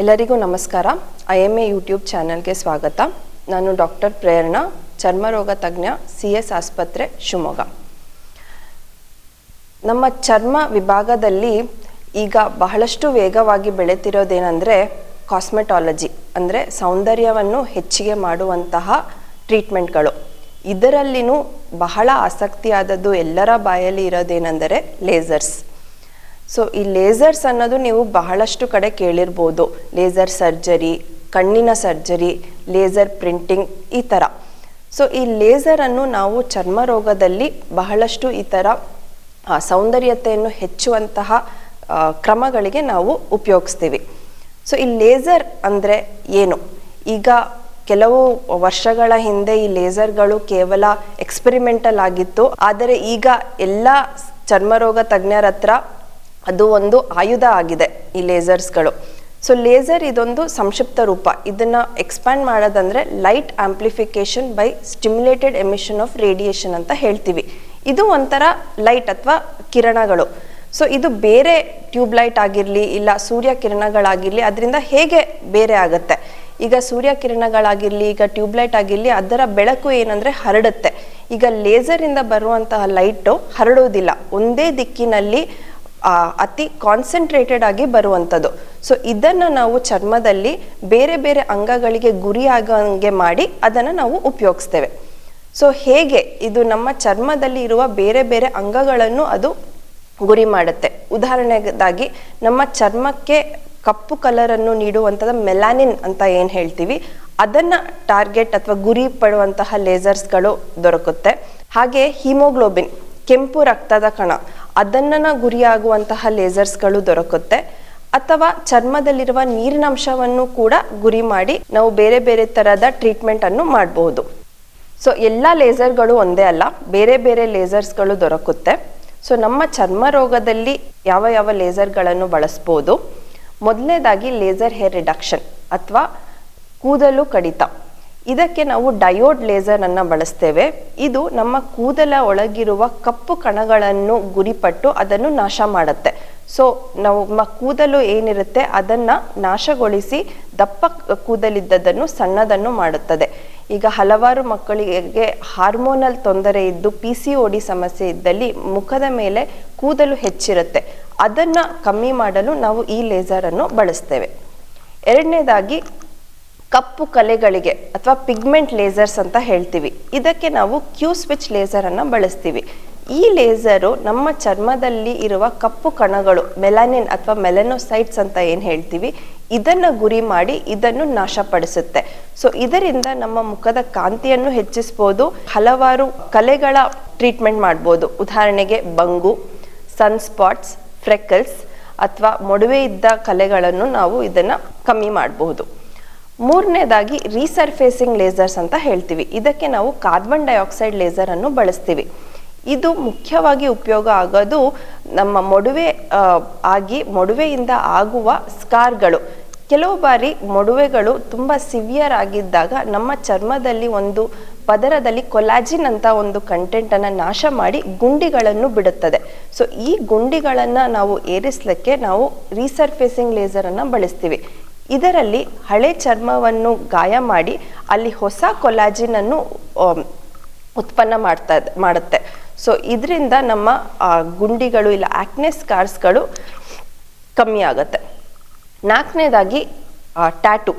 ಎಲ್ಲರಿಗೂ ನಮಸ್ಕಾರ. I M A YouTube ಚಾನೆಲ್ಗೆ ಸ್ವಾಗತ. ನಾನು ಡಾಕ್ಟರ್ ಪ್ರೇರಣಾ, ಚರ್ಮರೋಗ ತಜ್ಞ ಸಿ ಎಸ್ ಆಸ್ಪತ್ರೆ, ಶಿವಮೊಗ್ಗ. ನಮ್ಮ ಚರ್ಮ ವಿಭಾಗದಲ್ಲಿ ಈಗ ಬಹಳಷ್ಟು ವೇಗವಾಗಿ ಬೆಳೆತಿರೋದೇನೆಂದರೆ ಕಾಸ್ಮೆಟಾಲಜಿ ಅಂದರೆ ಸೌಂದರ್ಯವನ್ನು ಹೆಚ್ಚಿಗೆ ಮಾಡುವಂತಹ ಟ್ರೀಟ್ಮೆಂಟ್ಗಳು ಇದರಲ್ಲಿನೂ ಬಹಳ ಆಸಕ್ತಿಯಾದದ್ದು ಎಲ್ಲರ ಬಾಯಲ್ಲಿ ಇರೋದೇನೆಂದರೆ ಲೇಸರ್ಸ್. ಸೊ, ಈ ಲೇಸರ್ಸ್ ಅನ್ನೋದು ನೀವು ಬಹಳಷ್ಟು ಕಡೆ ಕೇಳಿರ್ಬೋದು. ಲೇಸರ್ ಸರ್ಜರಿ, ಕಣ್ಣಿನ ಸರ್ಜರಿ, ಲೇಸರ್ ಪ್ರಿಂಟಿಂಗ್ ಈ ಥರ. ಸೊ, ಈ ಲೇಸರನ್ನು ನಾವು ಚರ್ಮ ರೋಗದಲ್ಲಿ ಬಹಳಷ್ಟು ಈ ಥರ ಸೌಂದರ್ಯತೆಯನ್ನು ಹೆಚ್ಚುವಂತಹ ಕ್ರಮಗಳಿಗೆ ನಾವು ಉಪಯೋಗಿಸ್ತೀವಿ. ಸೊ, ಈ ಲೇಸರ್ ಅಂದರೆ ಏನು? ಈಗ ಕೆಲವು ವರ್ಷಗಳ ಹಿಂದೆ ಈ ಲೇಸರ್ಗಳು ಕೇವಲ ಎಕ್ಸ್ಪೆರಿಮೆಂಟಲ್ ಆಗಿತ್ತು. ಆದರೆ ಈಗ ಎಲ್ಲ ಚರ್ಮರೋಗ ತಜ್ಞರ ಹತ್ರ ಅದು ಒಂದು ಆಯುಧ ಆಗಿದೆ ಈ ಲೇಸರ್ಸ್ಗಳು. ಸೊ ಲೇಸರ್ ಇದೊಂದು ಸಂಕ್ಷಿಪ್ತ ರೂಪ. ಇದನ್ನ ಎಕ್ಸ್ಪ್ಯಾಂಡ್ ಮಾಡೋದಂದ್ರೆ light amplification by stimulated emission of radiation ಅಂತ ಹೇಳ್ತೀವಿ. ಇದು ಒಂಥರ ಲೈಟ್ ಅಥವಾ ಕಿರಣಗಳು. ಸೊ ಇದು ಬೇರೆ ಟ್ಯೂಬ್ ಲೈಟ್ ಆಗಿರಲಿ ಇಲ್ಲ ಸೂರ್ಯ ಕಿರಣಗಳಾಗಿರಲಿ, ಅದರಿಂದ ಹೇಗೆ ಬೇರೆ ಆಗುತ್ತೆ? ಈಗ ಸೂರ್ಯ ಕಿರಣಗಳಾಗಿರಲಿ, ಈಗ ಟ್ಯೂಬ್ಲೈಟ್ ಆಗಿರಲಿ, ಅದರ ಬೆಳಕು ಏನಂದ್ರೆ ಹರಡುತ್ತೆ. ಈಗ ಲೇಸರಿಂದ ಬರುವಂತಹ ಲೈಟು ಹರಡೋದಿಲ್ಲ. ಒಂದೇ ದಿಕ್ಕಿನಲ್ಲಿ ಅತಿ ಕಾನ್ಸಂಟ್ರೇಟೆಡ್ ಆಗಿ ಬರುವಂಥದ್ದು. ಸೊ ಇದನ್ನ ನಾವು ಚರ್ಮದಲ್ಲಿ ಬೇರೆ ಬೇರೆ ಅಂಗಗಳಿಗೆ ಗುರಿಯಾಗಂಗೆ ಮಾಡಿ ಅದನ್ನು ನಾವು ಉಪಯೋಗಿಸ್ತೇವೆ. ಸೊ ಹೇಗೆ? ಇದು ನಮ್ಮ ಚರ್ಮದಲ್ಲಿ ಇರುವ ಬೇರೆ ಬೇರೆ ಅಂಗಗಳನ್ನು ಅದು ಗುರಿ ಮಾಡುತ್ತೆ. ಉದಾಹರಣೆಗಾಗಿ, ನಮ್ಮ ಚರ್ಮಕ್ಕೆ ಕಪ್ಪು ಕಲರನ್ನು ನೀಡುವಂಥದ್ದು ಮೆಲಾನಿನ್ ಅಂತ ಏನು ಹೇಳ್ತೀವಿ, ಅದನ್ನ ಟಾರ್ಗೆಟ್ ಅಥವಾ ಗುರಿ ಪಡುವಂತಹ ಲೇಸರ್ಸ್ಗಳು ದೊರಕುತ್ತೆ. ಹಾಗೆ ಹಿಮೋಗ್ಲೋಬಿನ್ ಕೆಂಪು ರಕ್ತದ ಕಣ ಅದನ್ನ ಗುರಿಯಾಗುವಂತಹ ಲೇಸರ್ಸ್ಗಳು ದೊರಕುತ್ತೆ. ಅಥವಾ ಚರ್ಮದಲ್ಲಿರುವ ನೀರಿನಂಶವನ್ನು ಕೂಡ ಗುರಿ ಮಾಡಿ ನಾವು ಬೇರೆ ಬೇರೆ ತರಹದ ಟ್ರೀಟ್ಮೆಂಟ್ ಅನ್ನು ಮಾಡಬಹುದು ಸೊ ಎಲ್ಲ ಲೇಸರ್ಗಳು ಒಂದೇ ಅಲ್ಲ, ಬೇರೆ ಬೇರೆ ಲೇಸರ್ಸ್ಗಳು ದೊರಕುತ್ತೆ. ಸೊ ನಮ್ಮ ಚರ್ಮ ರೋಗದಲ್ಲಿ ಯಾವ ಯಾವ ಲೇಸರ್ಗಳನ್ನು ಬಳಸ್ಬೋದು? ಮೊದಲನೇದಾಗಿ ಲೇಸರ್ ಹೇರ್ ರಿಡಕ್ಷನ್ ಅಥವಾ ಕೂದಲು ಕಡಿತ. ಇದಕ್ಕೆ ನಾವು ಡಯೋಡ್ ಲೇಸರ್ ಅನ್ನು ಬಳಸ್ತೇವೆ. ಇದು ನಮ್ಮ ಕೂದಲ ಒಳಗಿರುವ ಕಪ್ಪು ಕಣಗಳನ್ನು ಗುರಿಪಟ್ಟು ಅದನ್ನು ನಾಶ ಮಾಡುತ್ತೆ. ಸೊ ನಮ್ಮ ಕೂದಲು ಏನಿರುತ್ತೆ? ಅದನ್ನು ನಾಶಗೊಳಿಸಿ ದಪ್ಪ ಕೂದಲಿದ್ದದನ್ನು ಸಣ್ಣದನ್ನು ಮಾಡುತ್ತದೆ. ಈಗ ಹಲವಾರು ಮಕ್ಕಳಿಗೆ ಹಾರ್ಮೋನಲ್ ತೊಂದರೆ ಇದ್ದು ಪಿ ಸಿ ಡಿ ಸಮಸ್ಯೆ ಇದ್ದಲ್ಲಿ ಮುಖದ ಮೇಲೆ ಕೂದಲು ಹೆಚ್ಚಿರುತ್ತೆ. ಅದನ್ನ ಕಮ್ಮಿ ಮಾಡಲು ನಾವು ಈ ಲೇಸರನ್ನು ಬಳಸ್ತೇವೆ. ಎರಡನೇದಾಗಿ ಕಪ್ಪು ಕಲೆಗಳಿಗೆ ಅಥವಾ ಪಿಗ್ಮೆಂಟ್ ಲೇಸರ್ಸ್ ಅಂತ ಹೇಳ್ತೀವಿ. ಇದಕ್ಕೆ ನಾವು ಕ್ಯೂ ಸ್ವಿಚ್ ಲೇಸರನ್ನು ಬಳಸ್ತೀವಿ. ಈ ಲೇಸರು ನಮ್ಮ ಚರ್ಮದಲ್ಲಿ ಇರುವ ಕಪ್ಪು ಕಣಗಳು ಮೆಲಾನಿನ್ ಅಥವಾ ಮೆಲನೋಸೈಟ್ಸ್ ಅಂತ ಏನು ಹೇಳ್ತೀವಿ, ಇದನ್ನು ಗುರಿ ಮಾಡಿ ಇದನ್ನು ನಾಶಪಡಿಸುತ್ತೆ. ಸೊ ಇದರಿಂದ ನಮ್ಮ ಮುಖದ ಕಾಂತಿಯನ್ನು ಹೆಚ್ಚಿಸ್ಬೋದು, ಹಲವಾರು ಕಲೆಗಳ ಟ್ರೀಟ್ಮೆಂಟ್ ಮಾಡ್ಬೋದು. ಉದಾಹರಣೆಗೆ, ಬಂಗು ಸನ್ ಸ್ಪಾಟ್ಸ್ ಫ್ರೆಕಲ್ಸ್ ಅಥವಾ ಮೊಡವೆ ಇದ್ದ ಕಲೆಗಳನ್ನು ನಾವು ಇದನ್ನು ಕಮ್ಮಿ ಮಾಡಬಹುದು. ಮೂರನೇದಾಗಿ ರೀಸರ್ಫೇಸಿಂಗ್ ಲೇಸರ್ಸ್ ಅಂತ ಹೇಳ್ತೀವಿ. ಇದಕ್ಕೆ ನಾವು ಕಾರ್ಬನ್ ಡೈಆಕ್ಸೈಡ್ ಲೇಸರ್ ಅನ್ನು ಬಳಸ್ತೀವಿ. ಇದು ಮುಖ್ಯವಾಗಿ ಉಪಯೋಗ ಆಗೋದು ನಮ್ಮ ಮೊಡವೆ ಆಗಿ ಮೊಡವೆಯಿಂದ ಆಗುವ ಸ್ಕಾರ್ಗಳು. ಕೆಲವು ಬಾರಿ ಮೊಡವೆಗಳು ತುಂಬ ಸಿವಿಯರ್ ಆಗಿದ್ದಾಗ ನಮ್ಮ ಚರ್ಮದಲ್ಲಿ ಒಂದು ಪದರದಲ್ಲಿ ಕೊಲಾಜಿನ್ ಅಂತ ಒಂದು ಕಂಟೆಂಟನ್ನು ನಾಶ ಮಾಡಿ ಗುಂಡಿಗಳನ್ನು ಬಿಡುತ್ತದೆ. ಸೊ ಈ ಗುಂಡಿಗಳನ್ನು ನಾವು ಏರಿಸಲಿಕ್ಕೆ ನಾವು ರೀಸರ್ಫೇಸಿಂಗ್ ಲೇಸರನ್ನು ಬಳಸ್ತೀವಿ. ಇದರಲ್ಲಿ ಹಳೆ ಚರ್ಮವನ್ನು ಗಾಯ ಮಾಡಿ ಅಲ್ಲಿ ಹೊಸ ಕೊಲಾಜಿನನ್ನು ಉತ್ಪನ್ನ ಮಾಡ್ತಾ, ಮಾಡುತ್ತೆ. ಸೊ ಇದರಿಂದ ನಮ್ಮ ಗುಂಡಿಗಳು ಇಲ್ಲ ಆಕ್ನೆ ಸ್ಕಾರ್ಸ್ಗಳು ಕಮ್ಮಿ ಆಗುತ್ತೆ. ನಾಲ್ಕನೇದಾಗಿ ಟ್ಯಾಟು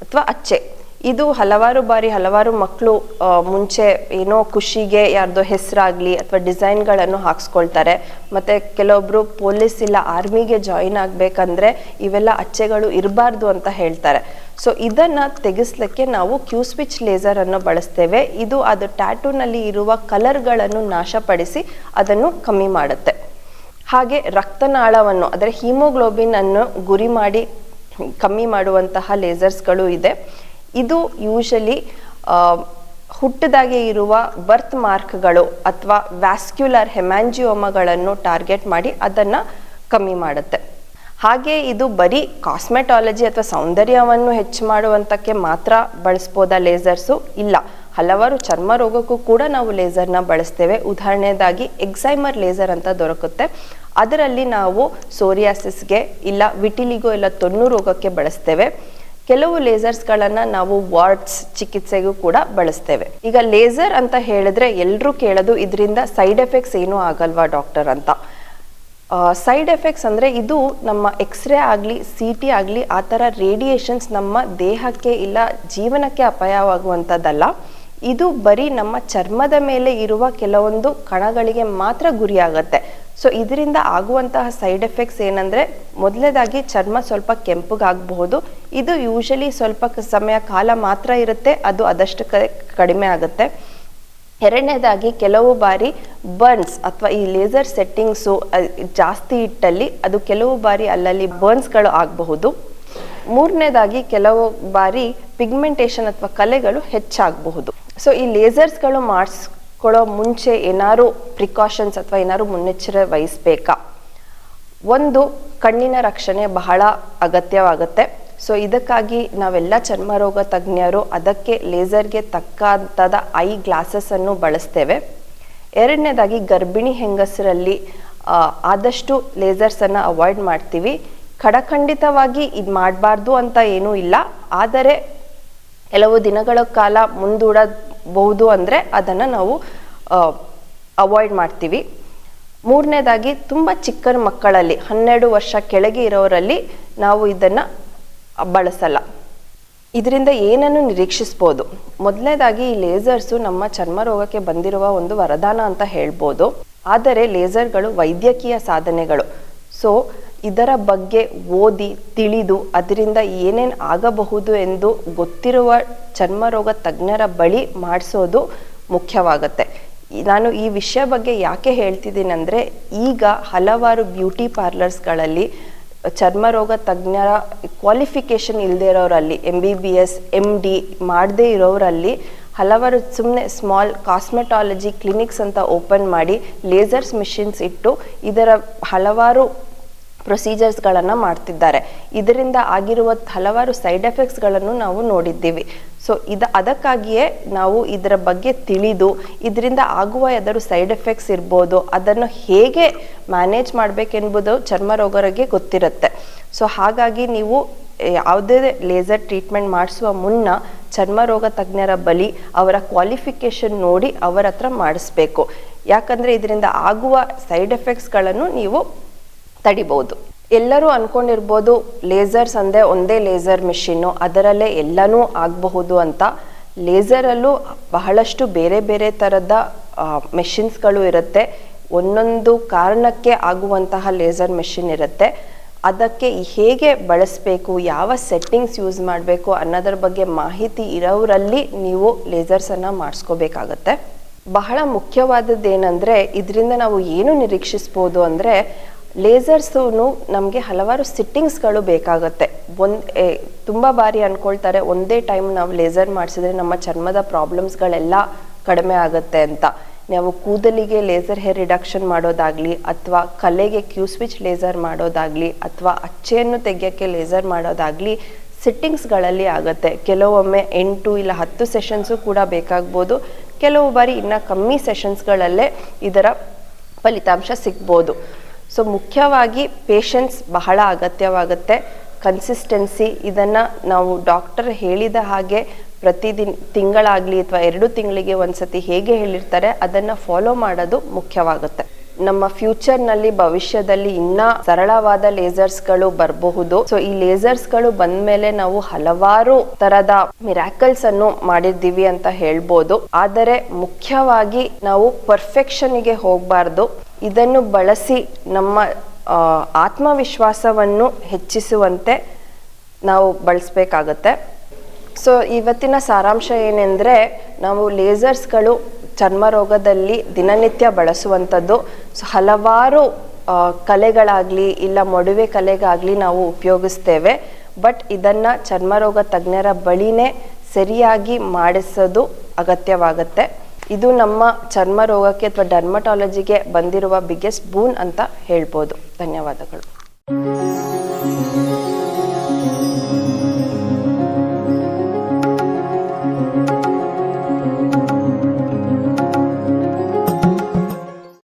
ಅಥವಾ ಅಚ್ಚೆ. ಇದು ಹಲವಾರು ಬಾರಿ ಹಲವಾರು ಮಕ್ಕಳು ಮುಂಚೆ ಏನೋ ಖುಷಿಗೆ ಯಾರ್ದೋ ಹೆಸರಾಗ್ಲಿ ಅಥವಾ ಡಿಸೈನ್ಗಳನ್ನು ಹಾಕ್ಸ್ಕೊಳ್ತಾರೆ. ಮತ್ತೆ ಕೆಲವೊಬ್ಬರು ಪೊಲೀಸ್ ಇಲ್ಲ, ಆರ್ಮಿಗೆ ಜಾಯಿನ್ ಆಗ್ಬೇಕಂದ್ರೆ ಇವೆಲ್ಲ ಅಚ್ಚೆಗಳು ಇರಬಾರ್ದು ಅಂತ ಹೇಳ್ತಾರೆ. ಸೊ, ಇದನ್ನ ತೆಗೆಸ್ಲಿಕ್ಕೆ ನಾವು ಕ್ಯೂ ಸ್ವಿಚ್ ಲೇಸರ್ ಅನ್ನು ಬಳಸ್ತೇವೆ. ಇದು ಅದು ಟ್ಯಾಟೂನಲ್ಲಿ ಇರುವ ಕಲರ್ಗಳನ್ನು ನಾಶಪಡಿಸಿ ಅದನ್ನು ಕಮ್ಮಿ ಮಾಡುತ್ತೆ. ಹಾಗೆ ರಕ್ತನಾಳವನ್ನು, ಅಂದರೆ ಹಿಮೋಗ್ಲೋಬಿನ್ ಅನ್ನು ಗುರಿ ಮಾಡಿ, ಕಮ್ಮಿ ಮಾಡುವಂತಹ ಲೇಸರ್ಸ್ಗಳು ಇದೆ. ಇದು ಯೂಶಲಿ ಹುಟ್ಟದಾಗೆ ಇರುವ ಬರ್ತ್ ಮಾರ್ಕ್ಗಳು ಅಥವಾ ವ್ಯಾಸ್ಕ್ಯುಲರ್ ಹೆಮ್ಯಾಂಜಿಯೋಮಗಳನ್ನು ಟಾರ್ಗೆಟ್ ಮಾಡಿ ಅದನ್ನು ಕಮ್ಮಿ ಮಾಡುತ್ತೆ. ಹಾಗೆ ಇದು ಬರೀ ಕಾಸ್ಮೆಟಾಲಜಿ ಅಥವಾ ಸೌಂದರ್ಯವನ್ನು ಹೆಚ್ಚು ಮಾಡುವಂಥಕ್ಕೆ ಮಾತ್ರ ಬಳಸ್ಬೋದಾ ಲೇಸರ್ಸು ಇಲ್ಲ. ಹಲವಾರು ಚರ್ಮ ರೋಗಕ್ಕೂ ಕೂಡ ನಾವು ಲೇಸರ್ನ ಬಳಸ್ತೇವೆ. ಉದಾಹರಣೆದಾಗಿ ಎಕ್ಸೈಮರ್ ಲೇಸರ್ ಅಂತ ದೊರಕುತ್ತೆ. ಅದರಲ್ಲಿ ನಾವು ಸೋರಿಯಾಸಿಸ್ಗೆ ಇಲ್ಲ ವಿಟಿಲಿಗೋ ಇಲ್ಲ ತೊನ್ನು ರೋಗಕ್ಕೆ ಬಳಸ್ತೇವೆ. ಕೆಲವು ಲೇಸರ್ಸ್ಗಳನ್ನು ನಾವು ವಾರ್ಡ್ಸ್ ಚಿಕಿತ್ಸೆಗೂ ಕೂಡ ಬಳಸ್ತೇವೆ. ಈಗ ಲೇಸರ್ ಅಂತ ಹೇಳಿದ್ರೆ ಎಲ್ಲರೂ ಕೇಳೋದು ಇದರಿಂದ ಸೈಡ್ ಎಫೆಕ್ಟ್ಸ್ ಏನೂ ಆಗಲ್ವಾ ಡಾಕ್ಟರ್ ಅಂತ. ಸೈಡ್ ಎಫೆಕ್ಟ್ಸ್ ಅಂದರೆ ಇದು ನಮ್ಮ ಎಕ್ಸ್ರೇ ಆಗಲಿ, ಸಿ ಟಿ ಆಗಲಿ ಆ ಥರ ರೇಡಿಯೇಷನ್ಸ್ ನಮ್ಮ ದೇಹಕ್ಕೆ ಇಲ್ಲ ಜೀವನಕ್ಕೆ ಅಪಾಯವಾಗುವಂಥದ್ದಲ್ಲ. ಇದು ಬರೀ ನಮ್ಮ ಚರ್ಮದ ಮೇಲೆ ಇರುವ ಕೆಲವೊಂದು ಕಣಗಳಿಗೆ ಮಾತ್ರ ಗುರಿಯಾಗುತ್ತೆ. ಸೊ ಇದರಿಂದ ಆಗುವಂತಹ ಸೈಡ್ ಎಫೆಕ್ಟ್ಸ್ ಏನಂದರೆ ಮೊದಲನೇದಾಗಿ ಚರ್ಮ ಸ್ವಲ್ಪ ಕೆಂಪಗಾಗಬಹುದು. ಇದು ಯೂಶಲಿ ಸ್ವಲ್ಪ ಸಮಯ ಕಾಲ ಮಾತ್ರ ಇರುತ್ತೆ, ಅದು ಅದಷ್ಟು ಕಡಿಮೆ ಆಗುತ್ತೆ. ಎರಡನೇದಾಗಿ ಕೆಲವು ಬಾರಿ ಬರ್ನ್ಸ್ ಅಥವಾ ಈ ಲೇಸರ್ ಸೆಟ್ಟಿಂಗ್ಸು ಜಾಸ್ತಿ ಇಟ್ಟಲ್ಲಿ ಅದು ಕೆಲವು ಬಾರಿ ಅಲ್ಲಲ್ಲಿ ಬರ್ನ್ಸ್ಗಳು ಆಗಬಹುದು. ಮೂರನೇದಾಗಿ ಕೆಲವು ಬಾರಿ ಪಿಗ್ಮೆಂಟೇಷನ್ ಅಥವಾ ಕಲೆಗಳು ಹೆಚ್ಚಾಗಬಹುದು. ಸೊ ಈ ಲೇಸರ್ಸ್ಗಳು ಮಾಡಿಸ್ಕೊಳ್ಳೋ ಮುಂಚೆ ಏನಾದ್ರು ಪ್ರಿಕಾಷನ್ಸ್ ಅಥವಾ ಏನಾದ್ರು ಮುನ್ನೆಚ್ಚರ ವಹಿಸ್ಬೇಕಾ? ಒಂದು, ಕಣ್ಣಿನ ರಕ್ಷಣೆ ಬಹಳ ಅಗತ್ಯವಾಗುತ್ತೆ. ಸೊ ಇದಕ್ಕಾಗಿ ನಾವೆಲ್ಲ ಚರ್ಮರೋಗ ತಜ್ಞರು ಅದಕ್ಕೆ ಲೇಸರ್ಗೆ ತಕ್ಕಂಥದ ಐ ಗ್ಲಾಸಸ್ಸನ್ನು ಬಳಸ್ತೇವೆ. ಎರಡನೇದಾಗಿ, ಗರ್ಭಿಣಿ ಹೆಂಗಸರಲ್ಲಿ ಆದಷ್ಟು ಲೇಸರ್ಸನ್ನು ಅವಾಯ್ಡ್ ಮಾಡ್ತೀವಿ. ಖಡಖಂಡಿತವಾಗಿ ಇದು ಮಾಡಬಾರ್ದು ಅಂತ ಏನೂ ಇಲ್ಲ. ಆದರೆ ಕೆಲವು ದಿನಗಳ ಕಾಲ ಮುಂದೂಡಬಹುದು ಅಂದರೆ ಅದನ್ನು ನಾವು ಅವಾಯ್ಡ್ ಮಾಡ್ತೀವಿ. ಮೂರನೇದಾಗಿ ತುಂಬ ಚಿಕ್ಕ ಮಕ್ಕಳಲ್ಲಿ, ಹನ್ನೆರಡು ವರ್ಷ ಕೆಳಗೆ ಇರೋರಲ್ಲಿ ನಾವು ಇದನ್ನು ಬಳಸಲ್ಲ. ಇದರಿಂದ ಏನನ್ನು ನಿರೀಕ್ಷಿಸ್ಬೋದು? ಮೊದಲನೇದಾಗಿ ಈ ಲೇಸರ್ಸು ನಮ್ಮ ಚರ್ಮ ರೋಗಕ್ಕೆ ಬಂದಿರುವ ಒಂದು ವರದಾನ ಅಂತ ಹೇಳ್ಬೋದು. ಆದರೆ ಲೇಸರ್ಗಳು ವೈದ್ಯಕೀಯ ಸಾಧನೆಗಳು. ಸೊ ಇದರ ಬಗ್ಗೆ ಓದಿ, ತಿಳಿದು ಅದರಿಂದ ಏನೇನು ಆಗಬಹುದು ಎಂದು ಗೊತ್ತಿರುವ ಚರ್ಮರೋಗ ತಜ್ಞರ ಬಳಿ ಮಾಡಿಸೋದು ಮುಖ್ಯವಾಗುತ್ತೆ. ನಾನು ಈ ವಿಷಯ ಬಗ್ಗೆ ಯಾಕೆ ಹೇಳ್ತಿದ್ದೀನಿ ಅಂದರೆ ಈಗ ಹಲವಾರು ಬ್ಯೂಟಿ ಪಾರ್ಲರ್ಸ್ಗಳಲ್ಲಿ ಚರ್ಮರೋಗ ತಜ್ಞರ ಕ್ವಾಲಿಫಿಕೇಶನ್ ಇಲ್ಲದೆ ಇರೋರಲ್ಲಿ M B B S M D ಮಾಡದೇ ಇರೋರಲ್ಲಿ ಹಲವಾರು ಸುಮ್ಮನೆ ಸ್ಮಾಲ್ ಕಾಸ್ಮೆಟಾಲಜಿ ಕ್ಲಿನಿಕ್ಸ್ ಅಂತ ಓಪನ್ ಮಾಡಿ ಲೇಸರ್ಸ್ ಮಿಷಿನ್ಸ್ ಇಟ್ಟು ಇದರ ಹಲವಾರು ಪ್ರೊಸೀಜರ್ಸ್ಗಳನ್ನು ಮಾಡ್ತಿದ್ದಾರೆ. ಇದರಿಂದ ಆಗಿರುವ ಹಲವಾರು ಸೈಡ್ ಎಫೆಕ್ಟ್ಸ್ಗಳನ್ನು ನಾವು ನೋಡಿದ್ದೀವಿ. ಸೊ, ಇದ, ಅದಕ್ಕಾಗಿಯೇ ನಾವು ಇದರ ಬಗ್ಗೆ ತಿಳಿದು, ಇದರಿಂದ ಆಗುವ ಯಾವ್ದಾದ್ರು ಸೈಡ್ ಎಫೆಕ್ಟ್ಸ್ ಇರ್ಬೋದು, ಅದನ್ನು ಹೇಗೆ ಮ್ಯಾನೇಜ್ ಮಾಡಬೇಕೆಂಬುದು ಚರ್ಮ ರೋಗರಿಗೆ ಗೊತ್ತಿರುತ್ತೆ. ಸೊ, ಹಾಗಾಗಿ ನೀವು ಯಾವುದೇ ಲೇಸರ್ ಟ್ರೀಟ್ಮೆಂಟ್ ಮಾಡಿಸುವ ಮುನ್ನ ಚರ್ಮ ರೋಗ ತಜ್ಞರ ಬಳಿ ಅವರ ಕ್ವಾಲಿಫಿಕೇಷನ್ ನೋಡಿ ಅವರ ಹತ್ರ ಮಾಡಿಸ್ಬೇಕು. ಯಾಕಂದರೆ ಇದರಿಂದ ಆಗುವ ಸೈಡ್ ಎಫೆಕ್ಟ್ಸ್ಗಳನ್ನು ನೀವು ತಡಿಬಹುದು ಎಲ್ಲರೂ ಅನ್ಕೊಂಡಿರ್ಬೋದು ಲೇಸರ್ಸ್ ಅಂದರೆ ಒಂದೇ ಲೇಸರ್ ಮಿಷಿನ್ನು ಅದರಲ್ಲೇ ಎಲ್ಲನೂ ಆಗಬಹುದು ಅಂತ. ಲೇಸರಲ್ಲೂ ಬಹಳಷ್ಟು ಬೇರೆ ಬೇರೆ ಥರದ ಮೆಷಿನ್ಸ್ಗಳು ಇರುತ್ತೆ. ಒಂದೊಂದು ಕಾರಣಕ್ಕೆ ಆಗುವಂತಹ ಲೇಸರ್ ಮೆಷಿನ್ ಇರುತ್ತೆ. ಅದಕ್ಕೆ ಹೇಗೆ ಬಳಸಬೇಕು, ಯಾವ ಸೆಟ್ಟಿಂಗ್ಸ್ ಯೂಸ್ ಮಾಡಬೇಕು ಅನ್ನೋದ್ರ ಬಗ್ಗೆ ಮಾಹಿತಿ ಇರೋರಲ್ಲಿ ನೀವು ಲೇಸರ್ಸನ್ನು ಮಾಡಿಸ್ಕೋಬೇಕಾಗತ್ತೆ. ಬಹಳ ಮುಖ್ಯವಾದದ್ದು ಏನಂದರೆ ಇದರಿಂದ ನಾವು ಏನು ನಿರೀಕ್ಷಿಸ್ಬೋದು ಅಂದರೆ ಲೇಸರ್ಸು ನಮಗೆ ಹಲವಾರು ಸಿಟ್ಟಿಂಗ್ಸ್ಗಳು ಬೇಕಾಗುತ್ತೆ. ಒಂದು ತುಂಬ ಬಾರಿ ಅಂದ್ಕೊಳ್ತಾರೆ ಒಂದೇ ಟೈಮ್ ನಾವು ಲೇಸರ್ ಮಾಡಿಸಿದ್ರೆ ನಮ್ಮ ಚರ್ಮದ ಪ್ರಾಬ್ಲಮ್ಸ್ಗಳೆಲ್ಲ ಕಡಿಮೆ ಆಗುತ್ತೆ ಅಂತ. ನಾವು ಕೂದಲಿಗೆ ಲೇಸರ್ ಹೇರ್ ರಿಡಕ್ಷನ್ ಮಾಡೋದಾಗಲಿ ಅಥವಾ ಕಲೆಗೆ ಕ್ಯೂ ಸ್ವಿಚ್ ಲೇಸರ್ ಮಾಡೋದಾಗಲಿ ಅಥವಾ ಅಚ್ಚೆಯನ್ನು ತೆಗೆಯೋಕ್ಕೆ ಲೇಸರ್ ಮಾಡೋದಾಗಲಿ ಸಿಟ್ಟಿಂಗ್ಸ್ಗಳಲ್ಲಿ ಆಗುತ್ತೆ. ಕೆಲವೊಮ್ಮೆ ಎಂಟು ಇಲ್ಲ ಹತ್ತು ಸೆಷನ್ಸು ಕೂಡ ಬೇಕಾಗ್ಬೋದು. ಕೆಲವು ಬಾರಿ ಇನ್ನು ಕಮ್ಮಿ ಸೆಷನ್ಸ್ಗಳಲ್ಲೇ ಇದರ ಫಲಿತಾಂಶ ಸಿಗ್ಬೋದು. ಸೊ ಮುಖ್ಯವಾಗಿ ಪೇಷನ್ಸ್ ಬಹಳ ಅಗತ್ಯವಾಗುತ್ತೆ. ಕನ್ಸಿಸ್ಟೆನ್ಸಿ ಇದನ್ನು ನಾವು ಡಾಕ್ಟರ್ ಹೇಳಿದ ಹಾಗೆ ಪ್ರತಿದಿನ ತಿಂಗಳಾಗಲಿ ಅಥವಾ ಎರಡು ತಿಂಗಳಿಗೆ ಒಂದ್ಸತಿ ಹೇಗೆ ಹೇಳಿರ್ತಾರೆ, ಅದನ್ನು ಫಾಲೋ ಮಾಡೋದು ಮುಖ್ಯವಾಗುತ್ತೆ. ನಮ್ಮ ಫ್ಯೂಚರ್ನಲ್ಲಿ ಭವಿಷ್ಯದಲ್ಲಿ ಇನ್ನ ಸರಳವಾದ ಲೇಸರ್ಸ್ಗಳು ಬರಬಹುದು. ಸೊ ಈ ಲೇಸರ್ಸ್ಗಳು ಬಂದ ಮೇಲೆ ನಾವು ಹಲವಾರು ತರದ ಮಿರಾಕಲ್ಸ್ ಅನ್ನು ಮಾಡಿದ್ದೀವಿ ಅಂತ ಹೇಳ್ಬೋದು. ಆದರೆ ಮುಖ್ಯವಾಗಿ ನಾವು ಪರ್ಫೆಕ್ಷನ್ಗೆ ಹೋಗಬಾರ್ದು. ಇದನ್ನು ಬಳಸಿ ನಮ್ಮ ಆತ್ಮವಿಶ್ವಾಸವನ್ನು ಹೆಚ್ಚಿಸುವಂತೆ ನಾವು ಬಳಸಬೇಕಾಗತ್ತೆ. ಸೊ ಇವತ್ತಿನ ಸಾರಾಂಶ ಏನೆಂದರೆ, ನಾವು ಲೇಸರ್ಸ್ಗಳು ಚರ್ಮ ರೋಗದಲ್ಲಿ ದಿನನಿತ್ಯ ಬಳಸುವಂಥದ್ದು, ಸೊ, ಹಲವಾರು ಕಲೆಗಳಾಗಲಿ ಇಲ್ಲ ಮೊಡವೆ ಕಲೆಗಾಗಲಿ ನಾವು ಉಪಯೋಗಿಸ್ತೇವೆ. ಬಟ್ ಇದನ್ನು ಚರ್ಮರೋಗ ತಜ್ಞರ ಬಳಿನೇ ಸರಿಯಾಗಿ ಮಾಡಿಸೋದು ಅಗತ್ಯವಾಗುತ್ತೆ. ಇದು ನಮ್ಮ ಚರ್ಮ ರೋಗಕ್ಕೆ ಅಥವಾ ಡರ್ಮಟಾಲಜಿಗೆ ಬಂದಿರುವ ಬಿಗ್ಗೆಸ್ಟ್ ಬೂನ್ ಅಂತ ಹೇಳ್ಬೋದು. ಧನ್ಯವಾದಗಳು.